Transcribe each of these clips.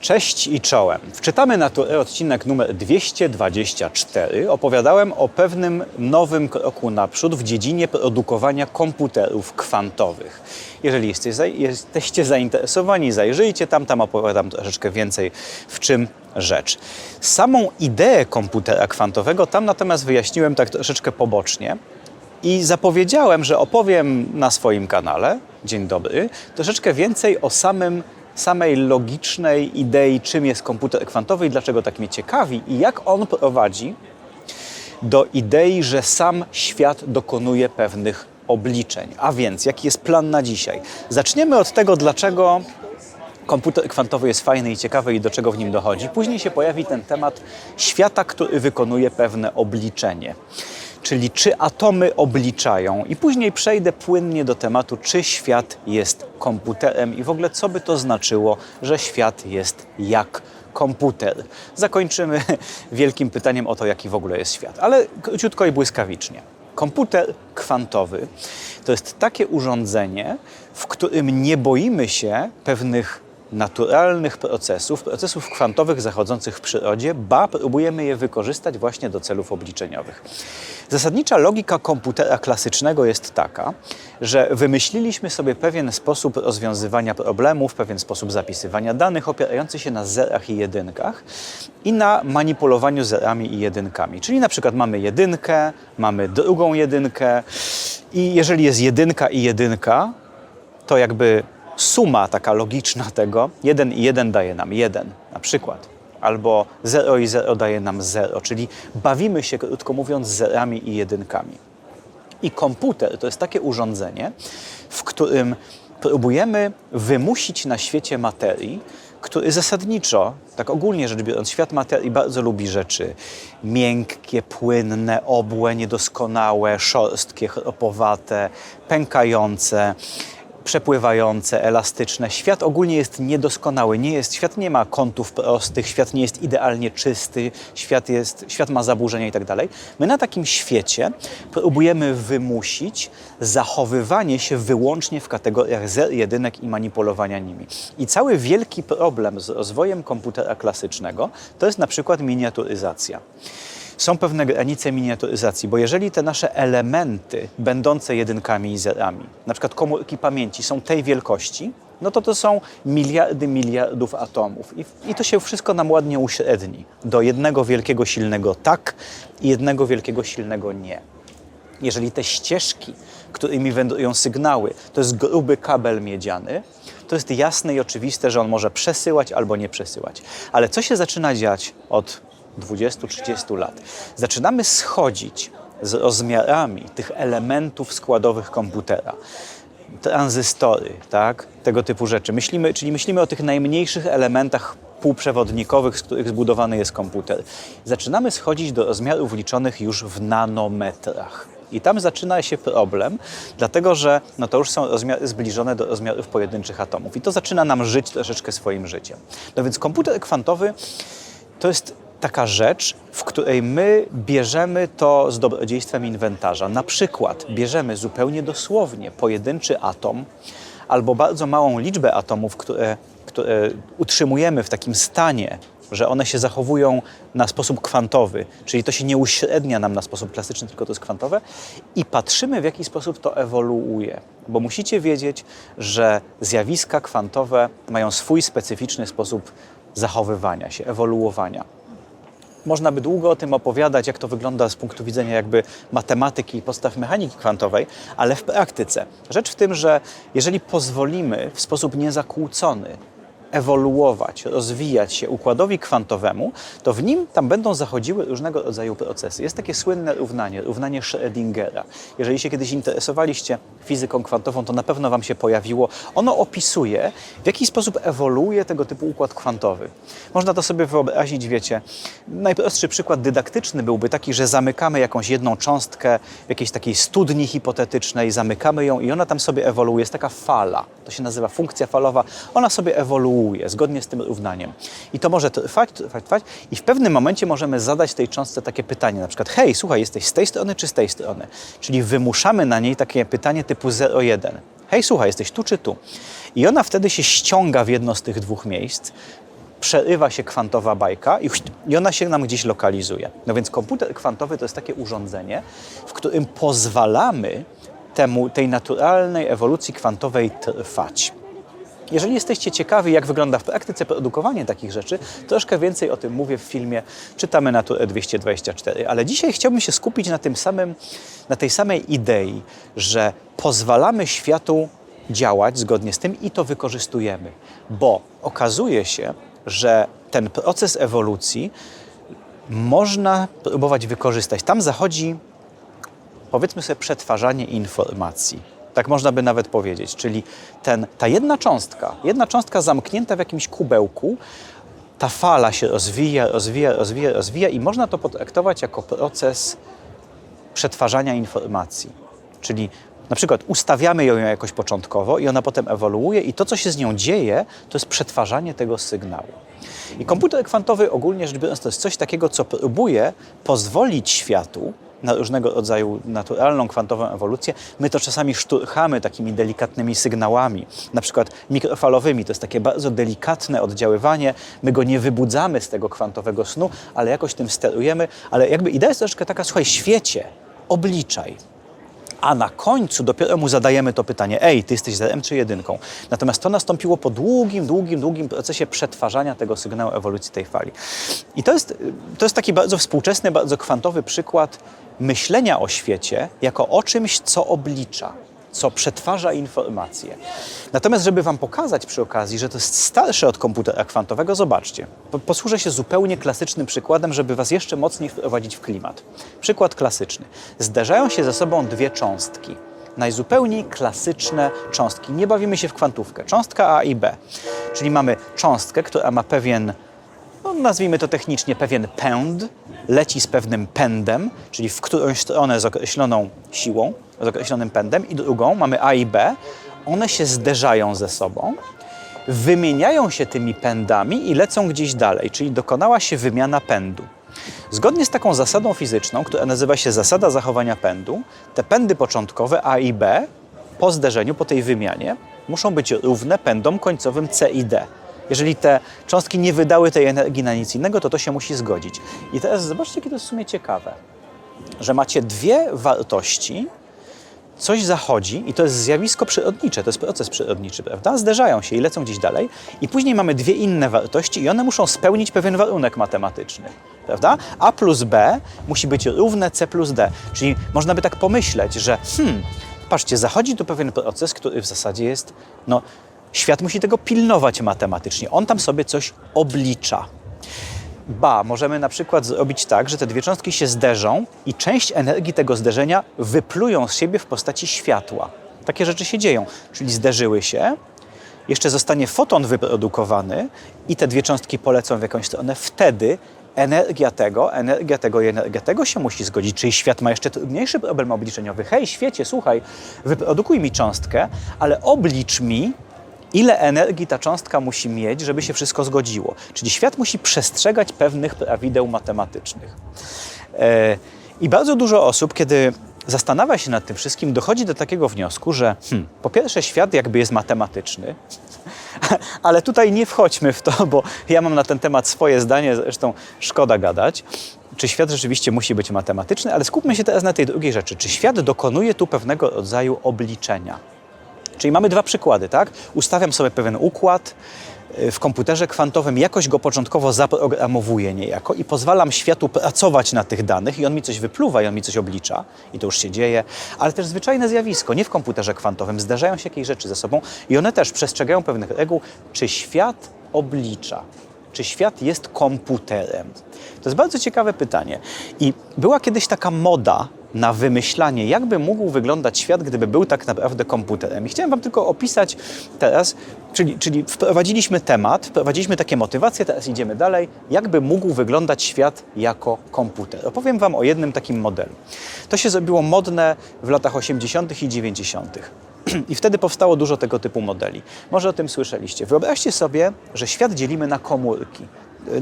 Cześć i czołem. Wczytamy naturę odcinek numer 224. Opowiadałem o pewnym nowym kroku naprzód w dziedzinie produkowania komputerów kwantowych. Jeżeli jesteście zainteresowani, zajrzyjcie tam, tam opowiadam troszeczkę więcej w czym rzecz. Samą ideę komputera kwantowego tam natomiast wyjaśniłem tak troszeczkę pobocznie. I zapowiedziałem, że opowiem na swoim kanale, dzień dobry, troszeczkę więcej o samym, samej logicznej idei, czym jest komputer kwantowy i dlaczego tak mnie ciekawi i jak on prowadzi do idei, że sam świat dokonuje pewnych obliczeń. A więc, jaki jest plan na dzisiaj? Zaczniemy od tego, dlaczego komputer kwantowy jest fajny i ciekawy i do czego w nim dochodzi. Później się pojawi ten temat świata, który wykonuje pewne obliczenie. Czyli czy atomy obliczają, i później przejdę płynnie do tematu, czy świat jest komputerem i w ogóle co by to znaczyło, że świat jest jak komputer. Zakończymy wielkim pytaniem o to, jaki w ogóle jest świat, ale króciutko i błyskawicznie. Komputer kwantowy to jest takie urządzenie, w którym nie boimy się pewnych naturalnych procesów, procesów kwantowych zachodzących w przyrodzie, ba, próbujemy je wykorzystać właśnie do celów obliczeniowych. Zasadnicza logika komputera klasycznego jest taka, że wymyśliliśmy sobie pewien sposób rozwiązywania problemów, pewien sposób zapisywania danych opierający się na zerach i jedynkach i na manipulowaniu zerami i jedynkami. Czyli na przykład mamy jedynkę, mamy drugą jedynkę i jeżeli jest jedynka i jedynka, to jakby suma taka logiczna tego, 1 i 1 daje nam 1 na przykład, albo 0 i 0 daje nam 0, czyli bawimy się, krótko mówiąc, zerami i jedynkami. I komputer to jest takie urządzenie, w którym próbujemy wymusić na świecie materii, który zasadniczo, tak ogólnie rzecz biorąc, świat materii bardzo lubi rzeczy miękkie, płynne, obłe, niedoskonałe, szorstkie, chropowate, pękające przepływające, elastyczne. Świat ogólnie jest niedoskonały, nie jest, świat nie ma kątów prostych, świat nie jest idealnie czysty, świat, jest, świat ma zaburzenia i tak dalej. My na takim świecie próbujemy wymusić zachowywanie się wyłącznie w kategoriach zer, jedynek i manipulowania nimi. I cały wielki problem z rozwojem komputera klasycznego to jest na przykład miniaturyzacja są pewne granice miniaturyzacji, bo jeżeli te nasze elementy będące jedynkami i zerami, na przykład komórki pamięci są tej wielkości, no to to są miliardy miliardów atomów I, i to się wszystko nam ładnie uśredni do jednego wielkiego silnego tak i jednego wielkiego silnego nie. Jeżeli te ścieżki, którymi wędrują sygnały, to jest gruby kabel miedziany, to jest jasne i oczywiste, że on może przesyłać albo nie przesyłać. Ale co się zaczyna dziać od 20-30 lat? Zaczynamy schodzić z rozmiarami tych elementów składowych komputera. Tranzystory, tak? tego typu rzeczy. Myślimy, czyli myślimy o tych najmniejszych elementach półprzewodnikowych, z których zbudowany jest komputer. Zaczynamy schodzić do rozmiarów liczonych już w nanometrach. I tam zaczyna się problem, dlatego że no to już są rozmiary zbliżone do rozmiarów pojedynczych atomów. I to zaczyna nam żyć troszeczkę swoim życiem. No więc komputer kwantowy to jest taka rzecz, w której my bierzemy to z dobrodziejstwem inwentarza. Na przykład bierzemy zupełnie dosłownie pojedynczy atom albo bardzo małą liczbę atomów, które, które utrzymujemy w takim stanie, że one się zachowują na sposób kwantowy, czyli to się nie uśrednia nam na sposób klasyczny, tylko to jest kwantowe, i patrzymy, w jaki sposób to ewoluuje. Bo musicie wiedzieć, że zjawiska kwantowe mają swój specyficzny sposób zachowywania się, ewoluowania. Można by długo o tym opowiadać, jak to wygląda z punktu widzenia jakby matematyki i podstaw mechaniki kwantowej, ale w praktyce rzecz w tym, że jeżeli pozwolimy w sposób niezakłócony ewoluować, rozwijać się układowi kwantowemu, to w nim tam będą zachodziły różnego rodzaju procesy. Jest takie słynne równanie, równanie Schrödingera. Jeżeli się kiedyś interesowaliście fizyką kwantową, to na pewno Wam się pojawiło. Ono opisuje, w jaki sposób ewoluuje tego typu układ kwantowy. Można to sobie wyobrazić, wiecie, najprostszy przykład dydaktyczny byłby taki, że zamykamy jakąś jedną cząstkę w jakiejś takiej studni hipotetycznej, zamykamy ją i ona tam sobie ewoluuje. Jest taka fala, to się nazywa funkcja falowa. Ona sobie ewoluuje zgodnie z tym równaniem. I to może trwać, trwać, trwać i w pewnym momencie możemy zadać tej cząstce takie pytanie, na przykład hej, słuchaj, jesteś z tej strony czy z tej strony? Czyli wymuszamy na niej takie pytanie typu 0,1. Hej, słuchaj, jesteś tu czy tu? I ona wtedy się ściąga w jedno z tych dwóch miejsc, przerywa się kwantowa bajka i, ona się nam gdzieś lokalizuje. No więc komputer kwantowy to jest takie urządzenie, w którym pozwalamy temu, tej naturalnej ewolucji kwantowej trwać. Jeżeli jesteście ciekawi, jak wygląda w praktyce produkowanie takich rzeczy, troszkę więcej o tym mówię w filmie Czytamy Naturę 224. Ale dzisiaj chciałbym się skupić na, tym samym, na tej samej idei, że pozwalamy światu działać zgodnie z tym i to wykorzystujemy. Bo okazuje się, że ten proces ewolucji można próbować wykorzystać. Tam zachodzi, powiedzmy sobie, przetwarzanie informacji. Tak można by nawet powiedzieć. Czyli ten, ta jedna cząstka, jedna cząstka zamknięta w jakimś kubełku, ta fala się rozwija, rozwija, rozwija, rozwija i można to potraktować jako proces przetwarzania informacji. Czyli na przykład ustawiamy ją jakoś początkowo i ona potem ewoluuje i to, co się z nią dzieje, to jest przetwarzanie tego sygnału. I komputer kwantowy ogólnie rzecz biorąc to jest coś takiego, co próbuje pozwolić światu na różnego rodzaju naturalną kwantową ewolucję, my to czasami szturchamy takimi delikatnymi sygnałami, na przykład mikrofalowymi. To jest takie bardzo delikatne oddziaływanie. My go nie wybudzamy z tego kwantowego snu, ale jakoś tym sterujemy. Ale jakby idea jest troszkę taka, słuchaj, świecie, obliczaj a na końcu dopiero mu zadajemy to pytanie, ej, ty jesteś zerem czy jedynką? Natomiast to nastąpiło po długim, długim, długim procesie przetwarzania tego sygnału ewolucji tej fali. I to jest, to jest taki bardzo współczesny, bardzo kwantowy przykład myślenia o świecie jako o czymś, co oblicza co przetwarza informacje. Natomiast, żeby Wam pokazać przy okazji, że to jest starsze od komputera kwantowego, zobaczcie. Posłużę się zupełnie klasycznym przykładem, żeby Was jeszcze mocniej wprowadzić w klimat. Przykład klasyczny. Zderzają się ze sobą dwie cząstki. Najzupełniej klasyczne cząstki. Nie bawimy się w kwantówkę. Cząstka A i B. Czyli mamy cząstkę, która ma pewien nazwijmy to technicznie, pewien pęd, leci z pewnym pędem, czyli w którąś stronę z określoną siłą, z określonym pędem, i drugą, mamy A i B, one się zderzają ze sobą, wymieniają się tymi pędami i lecą gdzieś dalej, czyli dokonała się wymiana pędu. Zgodnie z taką zasadą fizyczną, która nazywa się zasada zachowania pędu, te pędy początkowe A i B po zderzeniu, po tej wymianie, muszą być równe pędom końcowym C i D. Jeżeli te cząstki nie wydały tej energii na nic innego, to to się musi zgodzić. I teraz zobaczcie, jakie to jest w sumie ciekawe, że macie dwie wartości, coś zachodzi i to jest zjawisko przyrodnicze, to jest proces przyrodniczy, prawda? Zderzają się i lecą gdzieś dalej i później mamy dwie inne wartości i one muszą spełnić pewien warunek matematyczny, prawda? A plus B musi być równe C plus D, czyli można by tak pomyśleć, że hmm, patrzcie, zachodzi tu pewien proces, który w zasadzie jest, no, Świat musi tego pilnować matematycznie. On tam sobie coś oblicza. Ba, możemy na przykład zrobić tak, że te dwie cząstki się zderzą i część energii tego zderzenia wyplują z siebie w postaci światła. Takie rzeczy się dzieją. Czyli zderzyły się, jeszcze zostanie foton wyprodukowany i te dwie cząstki polecą w jakąś stronę. Wtedy energia tego, energia tego i energia tego się musi zgodzić. Czyli świat ma jeszcze trudniejszy problem obliczeniowy. Hej, świecie, słuchaj, wyprodukuj mi cząstkę, ale oblicz mi ile energii ta cząstka musi mieć, żeby się wszystko zgodziło. Czyli świat musi przestrzegać pewnych prawideł matematycznych. E, I bardzo dużo osób, kiedy zastanawia się nad tym wszystkim, dochodzi do takiego wniosku, że hmm, po pierwsze świat jakby jest matematyczny, ale tutaj nie wchodźmy w to, bo ja mam na ten temat swoje zdanie, zresztą szkoda gadać. Czy świat rzeczywiście musi być matematyczny, ale skupmy się teraz na tej drugiej rzeczy. Czy świat dokonuje tu pewnego rodzaju obliczenia? Czyli mamy dwa przykłady, tak? Ustawiam sobie pewien układ y, w komputerze kwantowym, jakoś go początkowo zaprogramowuję niejako i pozwalam światu pracować na tych danych i on mi coś wypluwa i on mi coś oblicza i to już się dzieje, ale też zwyczajne zjawisko, nie w komputerze kwantowym, zdarzają się jakieś rzeczy ze sobą i one też przestrzegają pewnych reguł, czy świat oblicza, czy świat jest komputerem. To jest bardzo ciekawe pytanie i była kiedyś taka moda na wymyślanie, jakby mógł wyglądać świat, gdyby był tak naprawdę komputerem. I chciałem Wam tylko opisać teraz, czyli, czyli wprowadziliśmy temat, wprowadziliśmy takie motywacje, teraz idziemy dalej, jakby mógł wyglądać świat jako komputer. Opowiem Wam o jednym takim modelu. To się zrobiło modne w latach 80. i 90. I wtedy powstało dużo tego typu modeli. Może o tym słyszeliście. Wyobraźcie sobie, że świat dzielimy na komórki.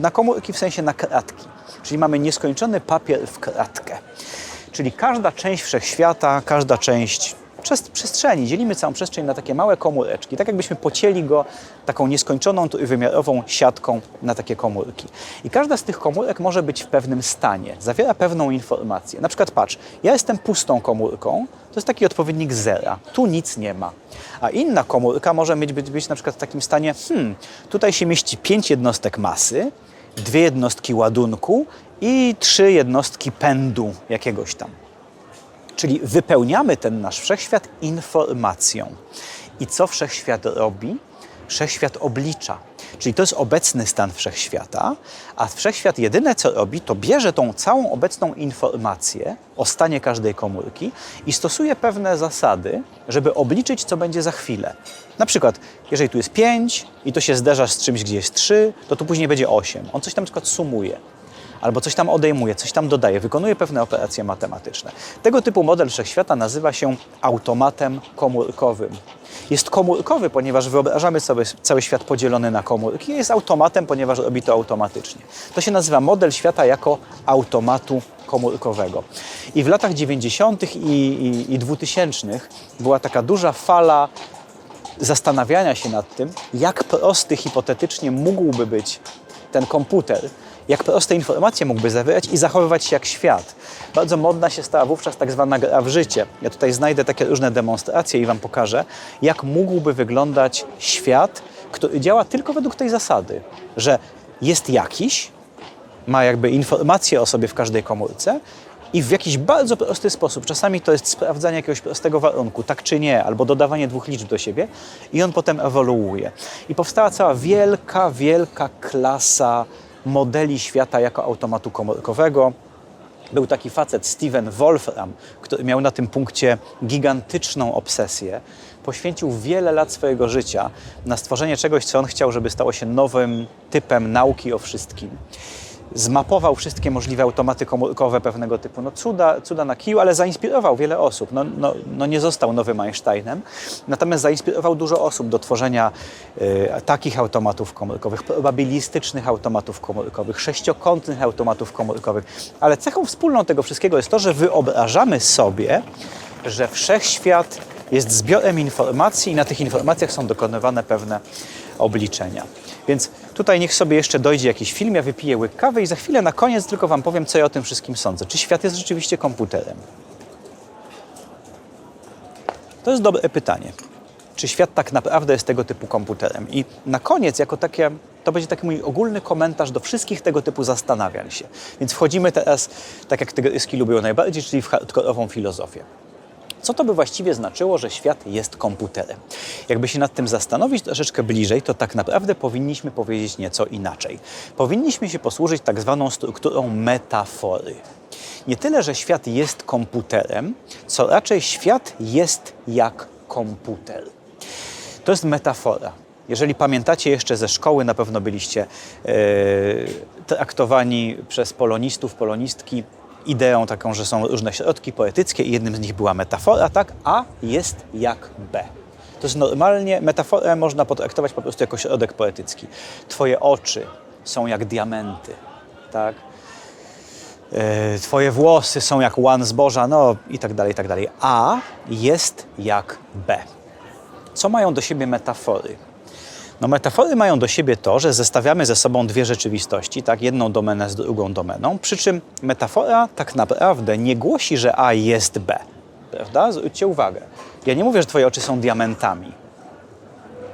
Na komórki w sensie na kratki. Czyli mamy nieskończony papier w kratkę. Czyli każda część wszechświata, każda część przes- przestrzeni. Dzielimy całą przestrzeń na takie małe komóreczki, tak jakbyśmy pocięli go taką nieskończoną trójwymiarową siatką na takie komórki. I każda z tych komórek może być w pewnym stanie, zawiera pewną informację. Na przykład patrz, ja jestem pustą komórką, to jest taki odpowiednik zera, tu nic nie ma. A inna komórka może być, być, być na przykład w takim stanie, hmm, tutaj się mieści pięć jednostek masy, dwie jednostki ładunku i trzy jednostki pędu jakiegoś tam. Czyli wypełniamy ten nasz wszechświat informacją. I co wszechświat robi? Wszechświat oblicza. Czyli to jest obecny stan wszechświata, a wszechświat jedyne co robi, to bierze tą całą obecną informację o stanie każdej komórki i stosuje pewne zasady, żeby obliczyć, co będzie za chwilę. Na przykład, jeżeli tu jest 5 i to się zderza z czymś, gdzie jest 3, to tu później będzie 8. On coś tam na przykład sumuje albo coś tam odejmuje, coś tam dodaje, wykonuje pewne operacje matematyczne. Tego typu model wszechświata nazywa się automatem komórkowym. Jest komórkowy, ponieważ wyobrażamy sobie cały świat podzielony na komórki, jest automatem, ponieważ robi to automatycznie. To się nazywa model świata jako automatu komórkowego. I w latach 90. i, i, i 2000 była taka duża fala zastanawiania się nad tym, jak prosty hipotetycznie mógłby być ten komputer, jak proste informacje mógłby zawierać i zachowywać się jak świat. Bardzo modna się stała wówczas tak zwana gra w życie. Ja tutaj znajdę takie różne demonstracje i Wam pokażę, jak mógłby wyglądać świat, który działa tylko według tej zasady, że jest jakiś, ma jakby informacje o sobie w każdej komórce i w jakiś bardzo prosty sposób, czasami to jest sprawdzanie jakiegoś prostego warunku, tak czy nie, albo dodawanie dwóch liczb do siebie i on potem ewoluuje. I powstała cała wielka, wielka klasa modeli świata jako automatu komórkowego. Był taki facet, Steven Wolfram, który miał na tym punkcie gigantyczną obsesję. Poświęcił wiele lat swojego życia na stworzenie czegoś, co on chciał, żeby stało się nowym typem nauki o wszystkim zmapował wszystkie możliwe automaty komórkowe pewnego typu. No cuda, cuda na kiju, ale zainspirował wiele osób. No, no, no nie został nowym Einsteinem, natomiast zainspirował dużo osób do tworzenia y, takich automatów komórkowych, probabilistycznych automatów komórkowych, sześciokątnych automatów komórkowych. Ale cechą wspólną tego wszystkiego jest to, że wyobrażamy sobie, że wszechświat jest zbiorem informacji i na tych informacjach są dokonywane pewne obliczenia. Więc tutaj niech sobie jeszcze dojdzie jakiś film, ja wypiję łyk kawy i za chwilę na koniec tylko Wam powiem, co ja o tym wszystkim sądzę. Czy świat jest rzeczywiście komputerem? To jest dobre pytanie. Czy świat tak naprawdę jest tego typu komputerem? I na koniec, jako takie, to będzie taki mój ogólny komentarz do wszystkich tego typu zastanawiań się. Więc wchodzimy teraz, tak jak tygryski lubią najbardziej, czyli w hardkorową filozofię. Co to by właściwie znaczyło, że świat jest komputerem? Jakby się nad tym zastanowić troszeczkę bliżej, to tak naprawdę powinniśmy powiedzieć nieco inaczej. Powinniśmy się posłużyć tak zwaną strukturą metafory. Nie tyle, że świat jest komputerem, co raczej świat jest jak komputer. To jest metafora. Jeżeli pamiętacie jeszcze ze szkoły, na pewno byliście e, traktowani przez polonistów, polonistki ideą taką, że są różne środki poetyckie i jednym z nich była metafora, tak? A jest jak B. To jest normalnie, metaforę można potraktować po prostu jako środek poetycki. Twoje oczy są jak diamenty, tak? E, Twoje włosy są jak łan zboża, no i tak dalej, i tak dalej. A jest jak B. Co mają do siebie metafory? No metafory mają do siebie to, że zestawiamy ze sobą dwie rzeczywistości, tak, jedną domenę z drugą domeną, przy czym metafora tak naprawdę nie głosi, że A jest B, prawda? Zwróćcie uwagę. Ja nie mówię, że twoje oczy są diamentami.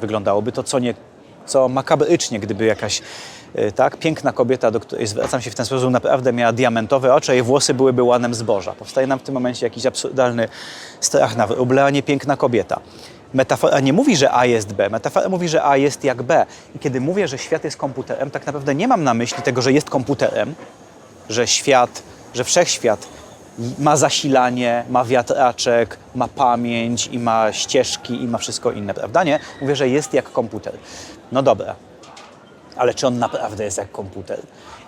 Wyglądałoby to co, nie, co makabrycznie, gdyby jakaś y, tak, piękna kobieta, do której zwracam się w ten sposób, naprawdę miała diamentowe oczy, a jej włosy byłyby łanem zboża. Powstaje nam w tym momencie jakiś absurdalny strach na wróble, a nie piękna kobieta. Metafora nie mówi, że A jest B. Metafora mówi, że A jest jak B. I kiedy mówię, że świat jest komputerem, tak naprawdę nie mam na myśli tego, że jest komputerem, że świat, że wszechświat ma zasilanie, ma wiatraczek, ma pamięć i ma ścieżki i ma wszystko inne, prawda? Nie? Mówię, że jest jak komputer. No dobra, ale czy on naprawdę jest jak komputer?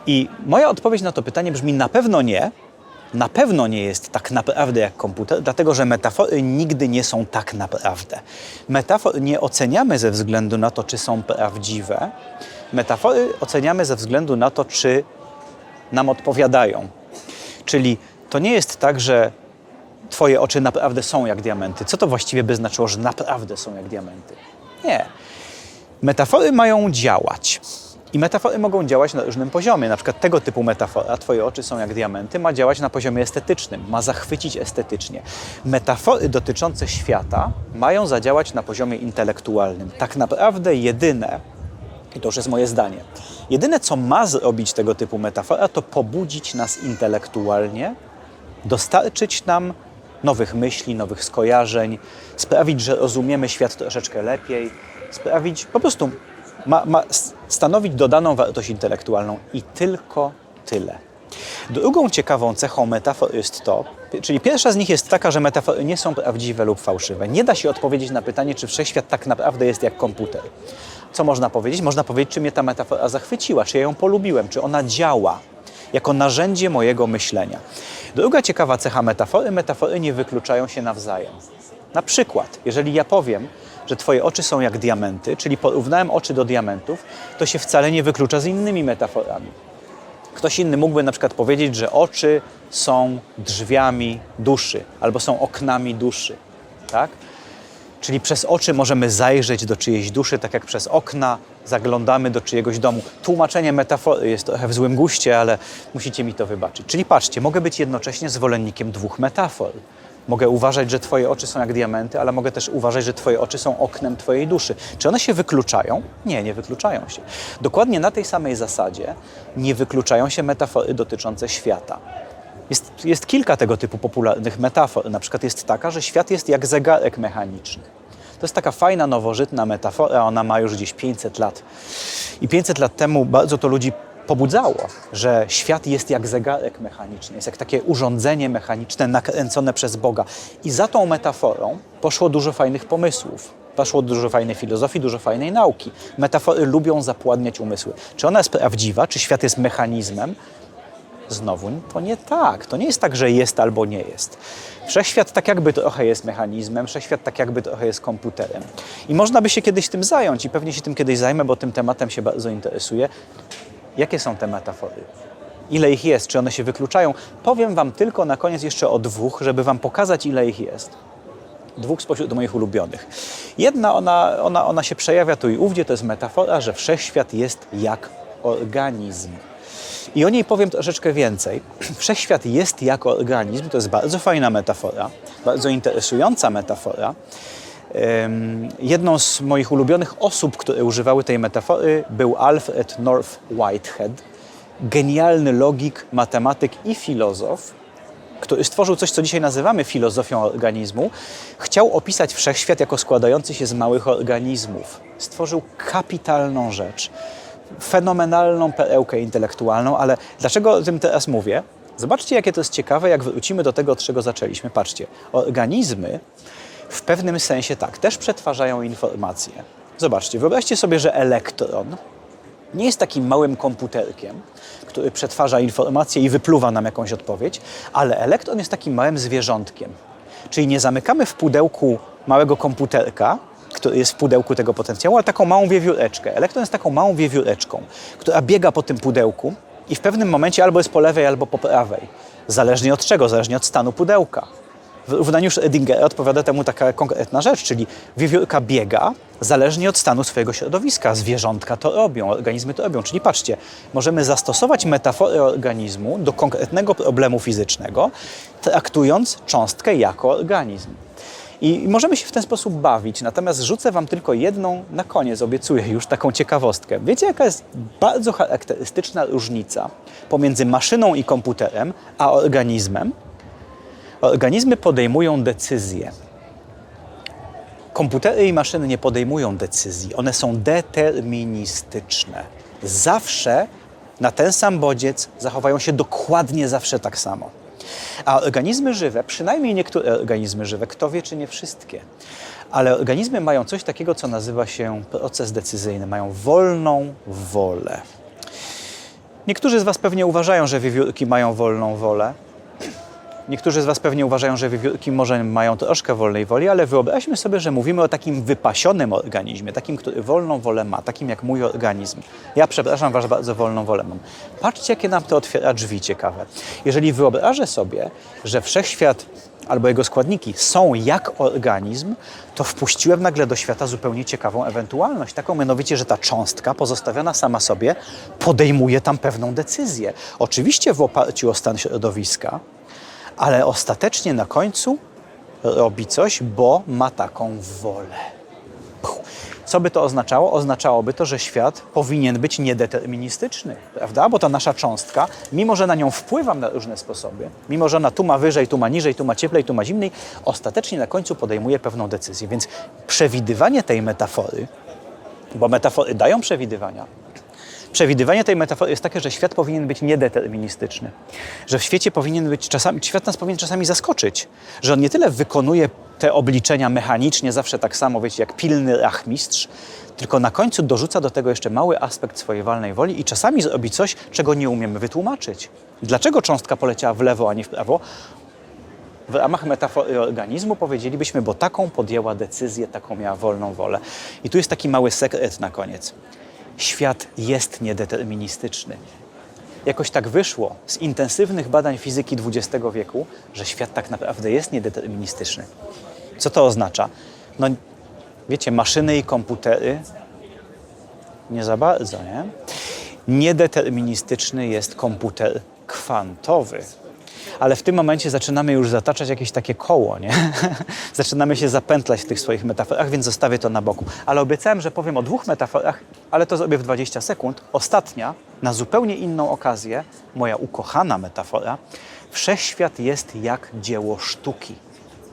I moja odpowiedź na to pytanie brzmi na pewno nie, na pewno nie jest tak naprawdę jak komputer, dlatego że metafory nigdy nie są tak naprawdę. Metafor nie oceniamy ze względu na to, czy są prawdziwe. Metafory oceniamy ze względu na to, czy nam odpowiadają. Czyli to nie jest tak, że Twoje oczy naprawdę są jak diamenty. Co to właściwie by znaczyło, że naprawdę są jak diamenty? Nie. Metafory mają działać. I metafory mogą działać na różnym poziomie. Na przykład tego typu metafora, twoje oczy są jak diamenty, ma działać na poziomie estetycznym, ma zachwycić estetycznie. Metafory dotyczące świata mają zadziałać na poziomie intelektualnym. Tak naprawdę jedyne, i to już jest moje zdanie, jedyne co ma zrobić tego typu metafora, to pobudzić nas intelektualnie, dostarczyć nam nowych myśli, nowych skojarzeń, sprawić, że rozumiemy świat troszeczkę lepiej, sprawić po prostu ma, ma stanowić dodaną wartość intelektualną i tylko tyle. Drugą ciekawą cechą metafor jest to, czyli pierwsza z nich jest taka, że metafory nie są prawdziwe lub fałszywe. Nie da się odpowiedzieć na pytanie, czy wszechświat tak naprawdę jest jak komputer. Co można powiedzieć? Można powiedzieć, czy mnie ta metafora zachwyciła, czy ja ją polubiłem, czy ona działa jako narzędzie mojego myślenia. Druga ciekawa cecha metafory, metafory nie wykluczają się nawzajem. Na przykład, jeżeli ja powiem, że Twoje oczy są jak diamenty, czyli porównałem oczy do diamentów, to się wcale nie wyklucza z innymi metaforami. Ktoś inny mógłby na przykład powiedzieć, że oczy są drzwiami duszy albo są oknami duszy. Tak? Czyli przez oczy możemy zajrzeć do czyjejś duszy, tak jak przez okna zaglądamy do czyjegoś domu. Tłumaczenie metafory jest trochę w złym guście, ale musicie mi to wybaczyć. Czyli patrzcie, mogę być jednocześnie zwolennikiem dwóch metafor. Mogę uważać, że Twoje oczy są jak diamenty, ale mogę też uważać, że Twoje oczy są oknem Twojej duszy. Czy one się wykluczają? Nie, nie wykluczają się. Dokładnie na tej samej zasadzie nie wykluczają się metafory dotyczące świata. Jest, jest kilka tego typu popularnych metafor. Na przykład jest taka, że świat jest jak zegarek mechaniczny. To jest taka fajna, nowożytna metafora, ona ma już gdzieś 500 lat. I 500 lat temu bardzo to ludzi pobudzało, że świat jest jak zegarek mechaniczny, jest jak takie urządzenie mechaniczne nakręcone przez Boga. I za tą metaforą poszło dużo fajnych pomysłów. Poszło dużo fajnej filozofii, dużo fajnej nauki. Metafory lubią zapładniać umysły. Czy ona jest prawdziwa, czy świat jest mechanizmem? Znowu, to nie tak. To nie jest tak, że jest albo nie jest. Wszechświat tak jakby trochę jest mechanizmem, wszechświat tak jakby trochę jest komputerem. I można by się kiedyś tym zająć i pewnie się tym kiedyś zajmę, bo tym tematem się bardzo interesuję. Jakie są te metafory? Ile ich jest? Czy one się wykluczają? Powiem Wam tylko na koniec jeszcze o dwóch, żeby Wam pokazać, ile ich jest. Dwóch spośród moich ulubionych. Jedna, ona, ona, ona się przejawia tu i ówdzie, to jest metafora, że wszechświat jest jak organizm. I o niej powiem troszeczkę więcej. Wszechświat jest jak organizm, to jest bardzo fajna metafora, bardzo interesująca metafora. Jedną z moich ulubionych osób, które używały tej metafory, był Alfred North Whitehead, genialny logik, matematyk i filozof, który stworzył coś, co dzisiaj nazywamy filozofią organizmu. Chciał opisać wszechświat jako składający się z małych organizmów. Stworzył kapitalną rzecz, fenomenalną perełkę intelektualną, ale dlaczego o tym teraz mówię? Zobaczcie, jakie to jest ciekawe, jak wrócimy do tego, od czego zaczęliśmy. Patrzcie, organizmy w pewnym sensie tak, też przetwarzają informacje. Zobaczcie, wyobraźcie sobie, że elektron nie jest takim małym komputerkiem, który przetwarza informacje i wypluwa nam jakąś odpowiedź, ale elektron jest takim małym zwierzątkiem. Czyli nie zamykamy w pudełku małego komputerka, który jest w pudełku tego potencjału, ale taką małą wiewióreczkę. Elektron jest taką małą wiewióreczką, która biega po tym pudełku i w pewnym momencie albo jest po lewej, albo po prawej. Zależnie od czego? Zależnie od stanu pudełka. W równaniu Schrödingera odpowiada temu taka konkretna rzecz, czyli wiewiórka biega zależnie od stanu swojego środowiska. Zwierzątka to robią, organizmy to robią. Czyli patrzcie, możemy zastosować metaforę organizmu do konkretnego problemu fizycznego, traktując cząstkę jako organizm. I możemy się w ten sposób bawić, natomiast rzucę Wam tylko jedną na koniec, obiecuję już taką ciekawostkę. Wiecie, jaka jest bardzo charakterystyczna różnica pomiędzy maszyną i komputerem, a organizmem? Organizmy podejmują decyzje. Komputery i maszyny nie podejmują decyzji, one są deterministyczne. Zawsze na ten sam bodziec zachowają się dokładnie zawsze tak samo. A organizmy żywe, przynajmniej niektóre organizmy żywe, kto wie, czy nie wszystkie, ale organizmy mają coś takiego, co nazywa się proces decyzyjny, mają wolną wolę. Niektórzy z Was pewnie uważają, że wiewiórki mają wolną wolę. Niektórzy z Was pewnie uważają, że wiewiórki może mają troszkę wolnej woli, ale wyobraźmy sobie, że mówimy o takim wypasionym organizmie, takim, który wolną wolę ma, takim jak mój organizm. Ja, przepraszam Was, bardzo wolną wolę mam. Patrzcie, jakie nam to otwiera drzwi ciekawe. Jeżeli wyobrażę sobie, że wszechświat albo jego składniki są jak organizm, to wpuściłem nagle do świata zupełnie ciekawą ewentualność. Taką mianowicie, że ta cząstka pozostawiona sama sobie podejmuje tam pewną decyzję. Oczywiście w oparciu o stan środowiska, ale ostatecznie na końcu robi coś, bo ma taką wolę. Co by to oznaczało? Oznaczałoby to, że świat powinien być niedeterministyczny, prawda? Bo ta nasza cząstka, mimo że na nią wpływam na różne sposoby, mimo że ona tu ma wyżej, tu ma niżej, tu ma cieplej, tu ma zimniej, ostatecznie na końcu podejmuje pewną decyzję. Więc przewidywanie tej metafory, bo metafory dają przewidywania, Przewidywanie tej metafory jest takie, że świat powinien być niedeterministyczny. Że w świecie powinien być czasami, świat nas powinien czasami zaskoczyć. Że on nie tyle wykonuje te obliczenia mechanicznie, zawsze tak samo, wiecie, jak pilny rachmistrz, tylko na końcu dorzuca do tego jeszcze mały aspekt swojej walnej woli i czasami zrobi coś, czego nie umiemy wytłumaczyć. Dlaczego cząstka poleciała w lewo, a nie w prawo? W ramach metafory organizmu powiedzielibyśmy, bo taką podjęła decyzję, taką miała wolną wolę. I tu jest taki mały sekret na koniec świat jest niedeterministyczny. Jakoś tak wyszło z intensywnych badań fizyki XX wieku, że świat tak naprawdę jest niedeterministyczny. Co to oznacza? No, wiecie, maszyny i komputery nie za bardzo, nie? Niedeterministyczny jest komputer kwantowy. Ale w tym momencie zaczynamy już zataczać jakieś takie koło, nie? zaczynamy się zapętlać w tych swoich metaforach, więc zostawię to na boku. Ale obiecałem, że powiem o dwóch metaforach, ale to zrobię w 20 sekund. Ostatnia, na zupełnie inną okazję, moja ukochana metafora. Wszechświat jest jak dzieło sztuki.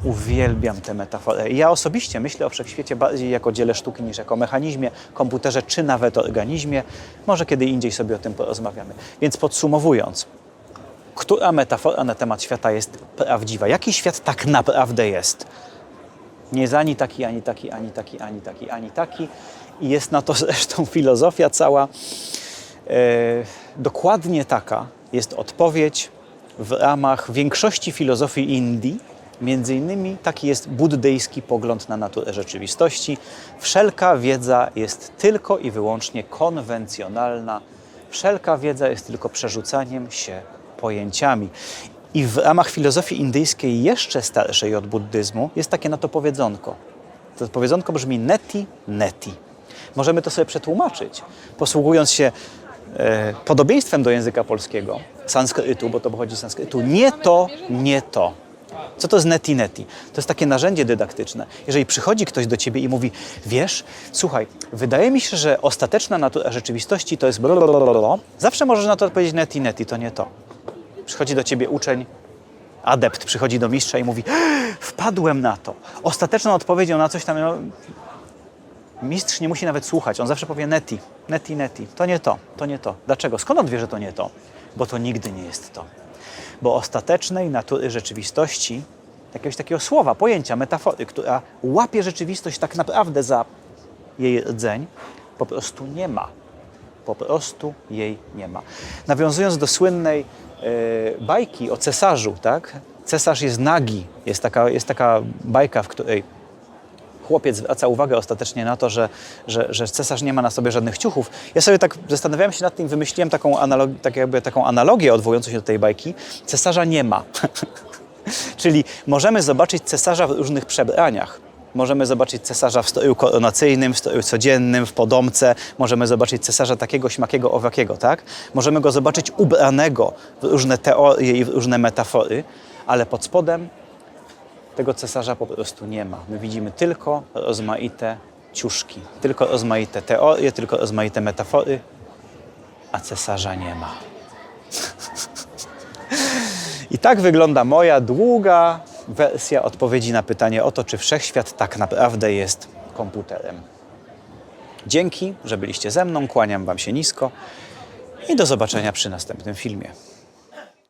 Uwielbiam tę metaforę. Ja osobiście myślę o wszechświecie bardziej jako dziele sztuki niż jako mechanizmie, komputerze czy nawet organizmie. Może kiedy indziej sobie o tym porozmawiamy. Więc podsumowując, która metafora na temat świata jest prawdziwa? Jaki świat tak naprawdę jest? Nie jest ani taki, ani taki, ani taki, ani taki, ani taki. I jest na to zresztą filozofia cała. E, dokładnie taka jest odpowiedź w ramach większości filozofii Indii. Między innymi taki jest buddyjski pogląd na naturę rzeczywistości. Wszelka wiedza jest tylko i wyłącznie konwencjonalna. Wszelka wiedza jest tylko przerzucaniem się pojęciami. I w ramach filozofii indyjskiej, jeszcze starszej od buddyzmu, jest takie na to powiedzonko. To powiedzonko brzmi neti, neti. Możemy to sobie przetłumaczyć, posługując się e, podobieństwem do języka polskiego, sanskrytu, bo to pochodzi z sanskrytu. Nie to, nie to. Co to jest neti neti? To jest takie narzędzie dydaktyczne. Jeżeli przychodzi ktoś do ciebie i mówi, wiesz, słuchaj, wydaje mi się, że ostateczna natura rzeczywistości to jest blablabla, zawsze możesz na to odpowiedzieć neti neti, to nie to. Przychodzi do ciebie uczeń, adept, przychodzi do mistrza i mówi, wpadłem na to. Ostateczną odpowiedzią na coś tam, no, mistrz nie musi nawet słuchać, on zawsze powie neti, neti, neti. To nie to, to nie to. Dlaczego? Skąd on wie, że to nie to? Bo to nigdy nie jest to. Bo ostatecznej natury rzeczywistości, jakiegoś takiego słowa, pojęcia, metafory, która łapie rzeczywistość tak naprawdę za jej rdzeń, po prostu nie ma. Po prostu jej nie ma. Nawiązując do słynnej bajki o cesarzu, tak? Cesarz jest nagi. Jest taka, jest taka bajka, w której chłopiec zwraca uwagę ostatecznie na to, że, że, że cesarz nie ma na sobie żadnych ciuchów. Ja sobie tak zastanawiałem się nad tym, wymyśliłem taką, tak taką analogię odwołującą się do tej bajki. Cesarza nie ma. Czyli możemy zobaczyć cesarza w różnych przebraniach. Możemy zobaczyć cesarza w stroju koronacyjnym, w stroju codziennym, w podomce. Możemy zobaczyć cesarza takiego, śmakiego, owakiego, tak? Możemy go zobaczyć ubranego w różne teorie i w różne metafory, ale pod spodem tego cesarza po prostu nie ma. My widzimy tylko rozmaite ciuszki, tylko rozmaite teorie, tylko rozmaite metafory, a cesarza nie ma. I tak wygląda moja długa wersja odpowiedzi na pytanie o to, czy wszechświat tak naprawdę jest komputerem. Dzięki, że byliście ze mną, kłaniam Wam się nisko i do zobaczenia przy następnym filmie.